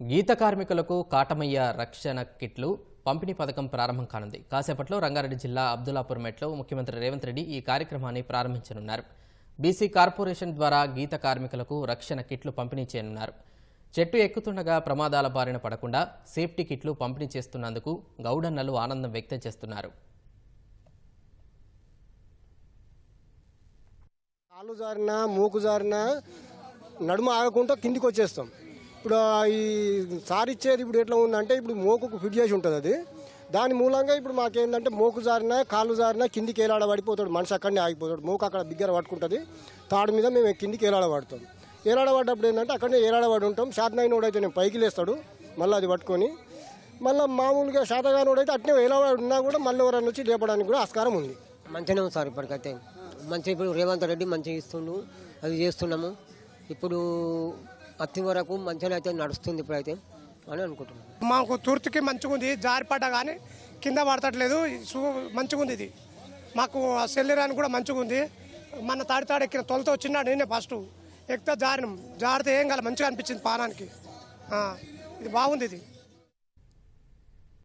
గీత కార్మికులకు కాటమయ్య రక్షణ కిట్లు పంపిణీ పథకం ప్రారంభం కానుంది. కాసేపట్లో రంగారెడ్డి జిల్లా అబ్దుల్లాపూర్ మెట్లో ముఖ్యమంత్రి రేవంత్ రెడ్డి ఈ కార్యక్రమాన్ని ప్రారంభించనున్నారు. బీసీ కార్పొరేషన్ ద్వారా గీత కార్మికులకు రక్షణ కిట్లు పంపిణీ చేయనున్నారు. చెట్టు ఎక్కుతుండగా ప్రమాదాల బారిన పడకుండా సేఫ్టీ కిట్లు పంపిణీ చేస్తున్నందుకు గౌడన్నలు ఆనందం వ్యక్తం చేస్తున్నారు. కాళ్ళు జారినా మూకు జారినా నడుమ ఆగకుండా కిందికి వచ్చేస్తాం ఇప్పుడు ఈ సారి ఇచ్చేది ఇప్పుడు ఎట్లా ఉందంటే ఇప్పుడు మోకుకు ఫిట్ చేసి ఉంటుంది అది. దాని మూలంగా ఇప్పుడు మాకేందంటే మోకు జారినా కాళ్ళు జారినా కిందికి ఏలాడ పడిపోతాడు మనిషి అక్కడనే ఆగిపోతాడు. మోకు అక్కడ బిగ్గర పట్టుకుంటుంది. తాడు మీద మేము కిందికి ఏలాడ పడతాం. ఏలాడ పడ్డప్పుడు ఏంటంటే అక్కడనే ఏలాడ పడి ఉంటాం. శాతనాయనోడు అయితే నేను పైకి లేస్తాడు మళ్ళీ అది పట్టుకొని. మళ్ళీ మామూలుగా శాతగానోడైతే అట్నే ఏలాడ ఉన్నా కూడా మళ్ళీ ఎవరైనా వచ్చి లేపడానికి కూడా ఆస్కారం ఉంది. మంచిగానే ఉంది సార్ ఇప్పటికైతే. మంచి ఇప్పుడు రేవంత్ రెడ్డి మంచిగా ఇస్తుండు అది చేస్తున్నాము. ఇప్పుడు పత్తి వరకు మంచిగా అయితే నడుస్తుంది ఇప్పుడైతే అని అనుకుంటున్నాను. మాకు తూర్తుకి మంచిగా ఉంది జారిపడ్డా కానీ కింద పడతట్లేదు మంచిగా ఉంది ఇది. మాకు ఆ శరీరానికి కూడా మంచిగా ఉంది. మన తాడి తాడు ఎక్కిన తొలతో వచ్చినాడు నేనే ఫస్ట్. ఎక్కితే జారినాం జారితే ఏం కాదు మంచిగా అనిపించింది పానానికి. ఇది బాగుంది ఇది.